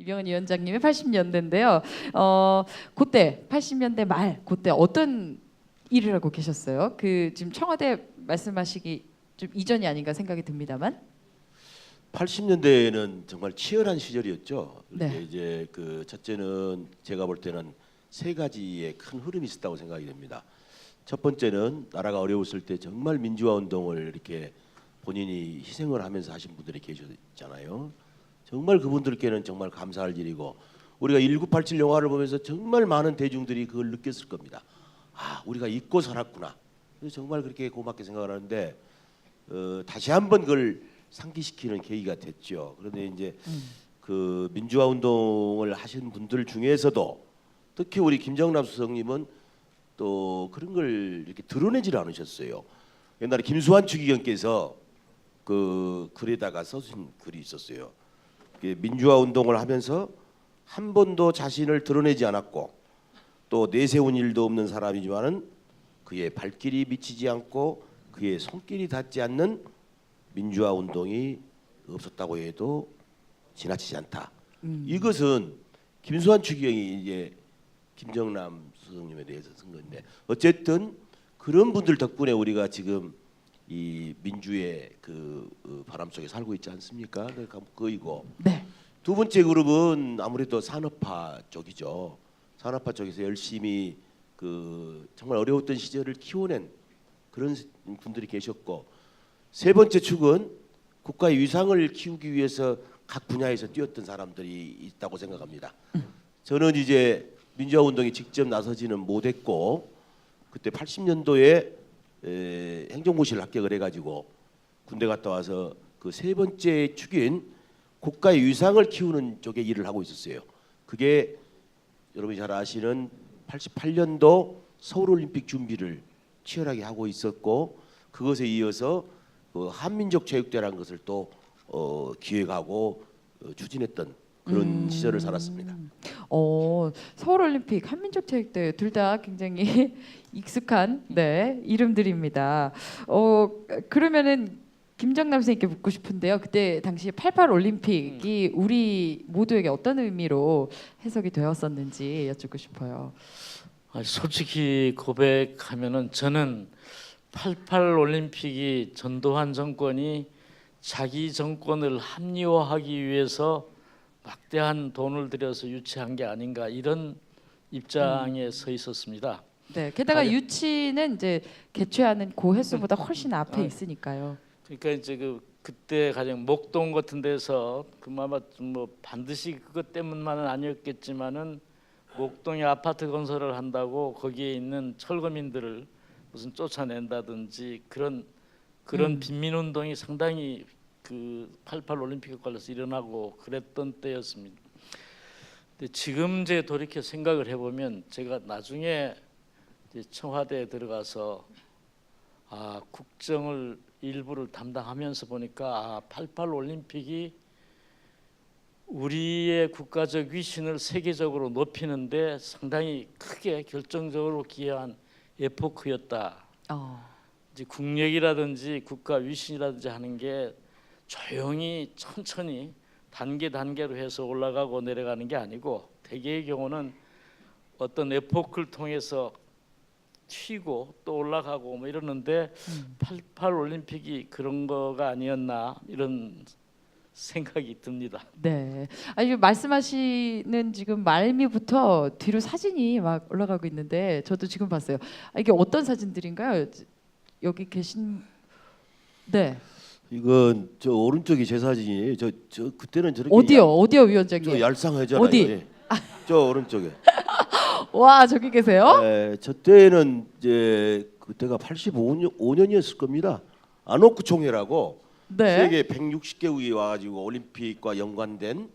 이병헌 위원장님의 80년대인데요. 어, 그때 80년대 말 그때 어떤 일을 하고 계셨어요? 그 지금 청와대 말씀하시기 좀 이전이 아닌가 생각이 듭니다만. 80년대에는 정말 치열한 시절이었죠. 네. 이제 그 첫째는 제가 볼 때는 세 가지의 큰 흐름이 있었다고 생각이 됩니다. 첫 번째는 나라가 어려웠을 때 정말 민주화 운동을 이렇게 본인이 희생을 하면서 하신 분들이 계셨잖아요. 정말 그분들께는 정말 감사할 일이고 우리가 1987 영화를 보면서 정말 많은 대중들이 그걸 느꼈을 겁니다. 아, 우리가 잊고 살았구나. 그래서 정말 그렇게 고맙게 생각을 하는데 어, 다시 한번 그걸 상기시키는 계기가 됐죠. 그런데 이제 그 민주화 운동을 하신 분들 중에서도 특히 우리 김정남 수석님은 또 그런 걸 이렇게 드러내질 않으셨어요. 옛날에 김수환 추기경께서 그 글에다가 써준 글이 있었어요. 이게 민주화 운동을 하면서 한 번도 자신을 드러내지 않았고 또 내세운 일도 없는 사람이지만은 그의 발길이 미치지 않고 그의 손길이 닿지 않는 민주화 운동이 없었다고 해도 지나치지 않다. 이것은 김수환 추기경이 이제 김정남 수석님에 대해서 쓴 건데 어쨌든 그런 분들 덕분에 우리가 지금 이 민주의 그 어, 바람 속에 살고 있지 않습니까? 그러니까 그이고 네. 두 번째 그룹은 아무래도 산업화 쪽이죠. 산업화 쪽에서 열심히 그 정말 어려웠던 시절을 키워낸 그런 분들이 계셨고 세 번째 축은 국가의 위상을 키우기 위해서 각 분야에서 뛰었던 사람들이 있다고 생각합니다. 저는 이제 민주화 운동에 직접 나서지는 못했고 그때 80년도에 에, 행정고시를 합격을 해가지고 군대 갔다 와서 그 세 번째 축인 국가의 위상을 키우는 쪽에 일을 하고 있었어요. 그게 여러분이 잘 아시는 88년도 서울올림픽 준비를 치열하게 하고 있었고 그것에 이어서 그 한민족 체육대라는 것을 또 어, 기획하고 어, 추진했던 그런 시절을 살았습니다. 어, 서울올림픽 한민족 체육대회 둘 다 굉장히 익숙한 네 이름들입니다. 어 그러면은 김정남 선생님께 묻고 싶은데요. 그때 당시 88 올림픽이 우리 모두에게 어떤 의미로 해석이 되었었는지 여쭙고 싶어요. 아, 솔직히 고백하면은 저는 88 올림픽이 전두환 정권이 자기 정권을 합리화하기 위해서 막대한 돈을 들여서 유치한 게 아닌가 이런 입장에 서 있었습니다. 네, 게다가 가령- 유치는 이제 개최하는 고 횟수보다 훨씬 앞에 아, 있으니까요. 그러니까 이제 그 그때 가령 목동 같은 데서 그마마 뭐 반드시 그것 때문만은 아니었겠지만은 목동에 아파트 건설을 한다고 거기에 있는 철거민들을 무슨 쫓아낸다든지 그런 그런 음. 빈민 운동이 상당히 그88 올림픽에 관해서 일어나고 그랬던 때였습니다. 근데 지금 제 돌이켜 생각을 해보면 제가 나중에 청와대에 들어가서 아 국정을 일부를 담당하면서 보니까 아, 88 올림픽이 우리의 국가적 위신을 세계적으로 높이는데 상당히 크게 결정적으로 기여한 에포크였다. 어. 이제 국력이라든지 국가 위신이라든지 하는 게 조용히 천천히 단계 단계로 해서 올라가고 내려가는 게 아니고 대개의 경우는 어떤 에포크를 통해서 튀고 또 올라가고 뭐 이러는데 88 올림픽이 그런 거가 아니었나 이런 생각이 듭니다. 네. 아니 말씀하시는 지금 말미부터 뒤로 사진이 막 올라가고 있는데 저도 지금 봤어요. 아, 이게 어떤 사진들인가요? 여기 계신 네. 이건 저 오른쪽이 제 사진이에요. 저 저 그때는 저렇게 어디요? 야- 어디요, 위원장님? 저 얄쌍하잖아요. 어디? 예. 저 오른쪽에. 와, 저기 계세요? 네, 저 때는 이제 그때가 85년 5년이었을 겁니다. 아노크 총회라고 네. 세계 160개국이 와가지고 올림픽과 연관된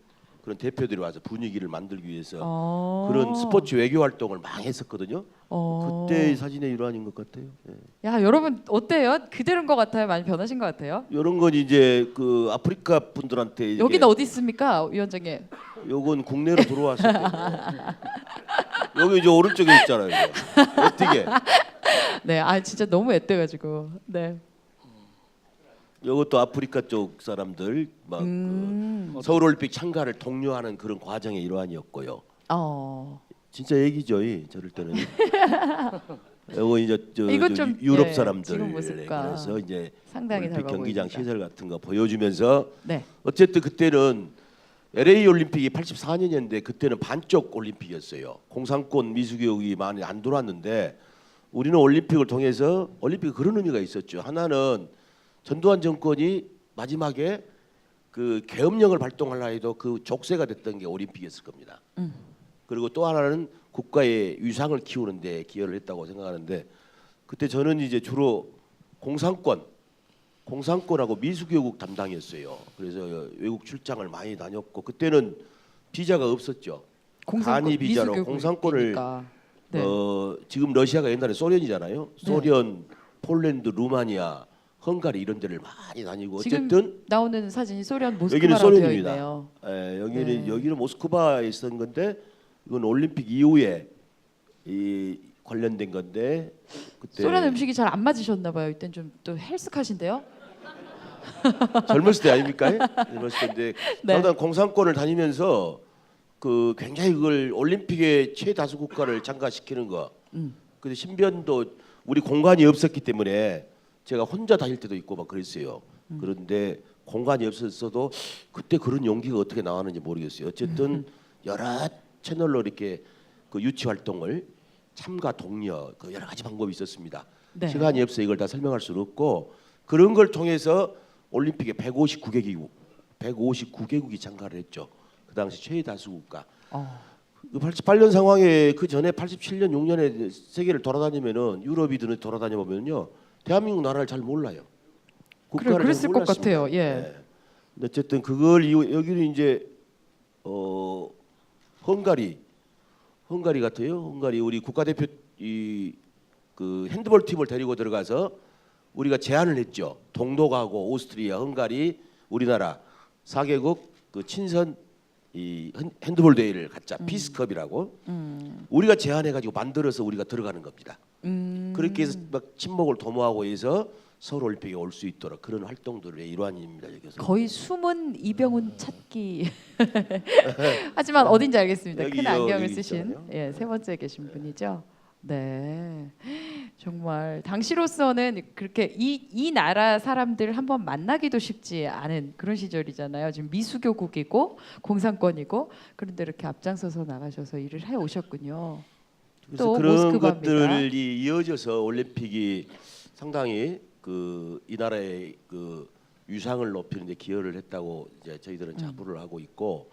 그런 대표들이 와서 분위기를 만들기 위해서 어. 그런 스포츠 외교 활동을 많이 했었거든요. 어. 그때 사진의 일환인 것 같아요. 예. 야, 여러분 어때요? 그대로인 것 같아요? 많이 변하신 것 같아요? 이런 건 이제 그 아프리카 분들한테 이게 여기는 어디 있습니까, 위원장님? 요건 국내로 들어왔을 때 여기 이제 오른쪽에 있잖아요. 이거. 어떻게? 네, 아 진짜 너무 앳돼가지고 네. 이것도 아프리카 쪽 사람들 막 음. 그 서울올림픽 참가를 독려하는 그런 과정의 일환이었고요. 어. 진짜 얘기죠, 이 저럴 때는. 이거 이제 저, 이것 저 좀, 유럽 예, 사람들 지금 모습과 그래서 이제 상당히 올림픽 닮아 경기장 보입니다. 시설 같은 거 보여주면서 네. 어쨌든 그때는 LA 올림픽이 84년이었는데 그때는 반쪽 올림픽이었어요. 공산권 미수교육이 많이 안 돌았는데 우리는 올림픽을 통해서 올림픽 그런 의미가 있었죠. 하나는 전두환 정권이 마지막에 그 계엄령을 발동하려 해도 그 족쇄가 됐던 게 올림픽이었을 겁니다. 음. 그리고 또 하나는 국가의 위상을 키우는 데 기여를 했다고 생각하는데 그때 저는 이제 주로 공산권 공산권하고 미수교육 담당이었어요. 그래서 외국 출장을 많이 다녔고 그때는 비자가 없었죠. 간이 비자로. 공산권을 네. 어, 지금 러시아가 옛날에 소련이잖아요. 네. 소련, 폴란드, 루마니아, 헝가리 이런 데를 많이 다니고 지금 어쨌든 나오는 사진이 소련 여기는 모스크바라고 되어 소련입니다. 있네요. 예, 여기는 네. 여기는 모스크바에 있었던 건데 이건 올림픽 이후에 이 관련된 건데 그때 소련 음식이 잘 안 맞으셨나 봐요. 이땐 좀 또 헬스카신데요. 젊었을 때 아닙니까? 젊었을 때인데 네. 저는 공산권을 다니면서 그 굉장히 그걸 올림픽의 최다수 국가를 참가시키는 거. 음. 근데 신변도 우리 공간이 없었기 때문에 제가 혼자 다닐 때도 있고 막 그랬어요. 음. 그런데 공간이 없었어도 그때 그런 용기가 어떻게 나왔는지 모르겠어요. 어쨌든 음. 여러 채널로 이렇게 그 유치 활동을 참가 독려 그 여러 가지 방법이 있었습니다. 네. 시간이 없어 이걸 다 설명할 수는 없고 그런 걸 통해서 올림픽에 159개국 159개국이 참가를 했죠. 그 당시 최다수 국가. 어. 그 88년 상황에 그 전에 87년 6년에 세계를 돌아다니면은 유럽이든 돌아다녀 보면요 대한민국 나라를 잘 몰라요. 그래, 국가를 그랬을 잘 것. 같아요. 예. 네. 근데 어쨌든 그걸 이후 여기는 이제 어 헝가리 헝가리 같아요. 헝가리 우리 국가대표 이 그 핸드볼 팀을 데리고 들어가서 우리가 제안을 했죠. 동독하고 오스트리아, 헝가리, 우리나라 4개국 그 친선 이 핸- 핸드볼 대회를 갖자. 피스컵이라고. 음. 우리가 제안해 가지고 만들어서 우리가 들어가는 겁니다. 음. 그렇게 해서 막 친목을 도모하고 해서 서울 올림픽에 올 수 있도록 그런 활동들의 일환입니다. 여기서. 거의 숨은 이병훈 찾기. 하지만 어딘지 알겠습니다. 큰 여기요, 안경을 여기 쓰신 있잖아요. 예, 세 번째 계신 분이죠. 네. 정말 당시로서는 그렇게 이, 이 나라 사람들 한번 만나기도 쉽지 않은 그런 시절이잖아요. 지금 미수교국이고 공산권이고 그런데 이렇게 앞장서서 나가셔서 일을 해 오셨군요. 그래서 또 그런 모스크바입니다. 것들이 이어져서 올림픽이 상당히 그 이 나라의 그 위상을 높이는 데 기여를 했다고 이제 저희들은 음. 자부를 하고 있고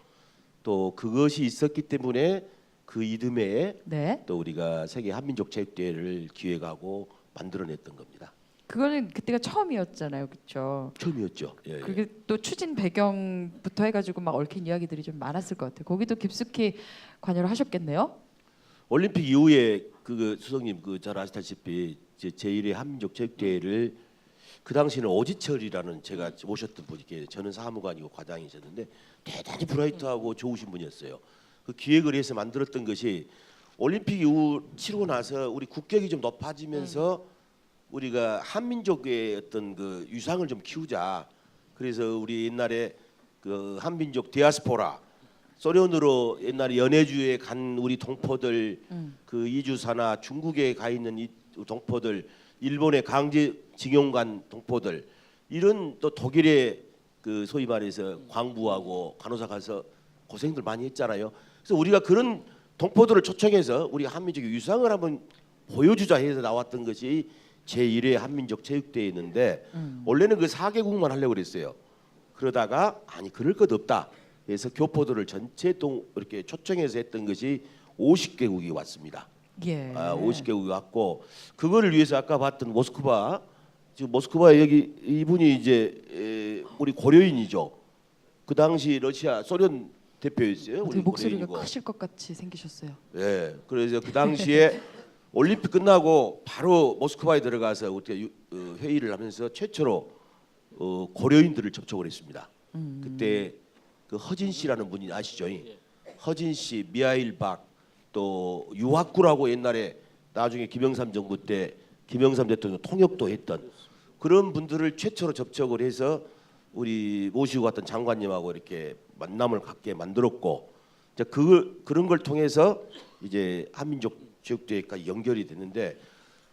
또 그것이 있었기 때문에 그 이듬해에 네. 또 우리가 세계 한민족 체육대회를 기획하고 만들어냈던 겁니다. 그거는 그때가 처음이었잖아요. 그렇죠? 처음이었죠. 예, 예. 그게 또 추진 배경부터 해가지고 막 얽힌 이야기들이 좀 많았을 것 같아요. 거기도 깊숙이 관여를 하셨겠네요. 올림픽 이후에 그 수석님 그 잘 아시다시피 제 제1회 한민족 체육대회를 그 당시에는 오지철이라는 제가 모셨던 분이 계세요. 저는 사무관이고 과장이셨는데 대단히 브라이트하고 좋으신 분이었어요. 그 기획을 해서 만들었던 것이 올림픽 이후 치르고 나서 우리 국격이 좀 높아지면서 우리가 한민족의 어떤 그 유상을 좀 키우자. 그래서 우리 옛날에 그 한민족 디아스포라 소련으로 옛날에 연해주에 간 우리 동포들 음. 그 이주사나 중국에 가 있는 이 동포들 일본에 강제 징용 간 동포들 이런 또 독일에 그 소위 말해서 광부하고 간호사 가서 고생들 많이 했잖아요. 그래서 우리가 그런 동포들을 초청해서 우리 한민족의 유상을 한번 보여주자 해서 나왔던 것이 제1회 한민족 체육대회였는데 음. 원래는 그 4개국만 하려고 그랬어요. 그러다가 아니 그럴 것 없다. 그래서 교포들을 전체 동 이렇게 초청해서 했던 것이 50개국이 왔습니다. 예. 아, 50개국이 왔고 그거를 위해서 아까 봤던 모스크바 지금 모스크바 여기 이분이 이제 에, 우리 고려인이죠. 그 당시 러시아 소련 대표였어요. 우리 목소리가 고려인이고. 크실 것 같이 생기셨어요. 예. 그래서 그 당시에 올림픽 끝나고 바로 모스크바에 들어가서 어떻게 유- 어, 회의를 하면서 최초로 어, 고려인들을 접촉을 했습니다. 음. 그때 그 허진 씨라는 분이 아시죠? 허진 씨, 미하일 박, 또 유학구라고 옛날에 나중에 김영삼 정부 때 김영삼 대통령 통역도 했던 그런 분들을 최초로 접촉을 해서 우리 모시고 갔던 장관님하고 이렇게 만남을 갖게 만들었고 이제 그 그런 걸 통해서 이제 한민족 체육대회까지 연결이 됐는데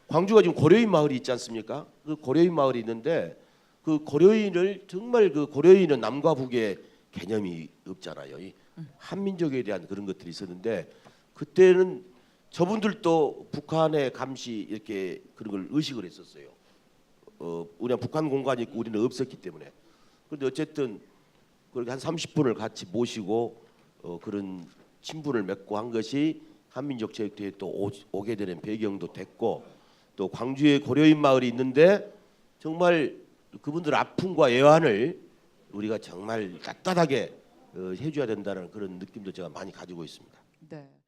광주가 지금 고려인 마을이 있지 않습니까? 그 고려인 마을이 있는데 그 고려인을 정말 그 고려인은 남과 북의 개념이 없잖아요. 이 한민족에 대한 그런 것들이 있었는데 그때는 저분들도 북한의 감시 이렇게 그런 걸 의식을 했었어요. 어, 우리가 북한 공간이 있고 우리는 없었기 때문에. 그런데 어쨌든 그렇게 한 30분을 같이 모시고 어, 그런 친분을 맺고 한 것이 한민족 체육대회에 또 오, 오게 되는 배경도 됐고 또 광주에 고려인 마을이 있는데 정말 그분들 아픔과 애환을 우리가 정말 따뜻하게 어, 해줘야 된다는 그런 느낌도 제가 많이 가지고 있습니다. 네.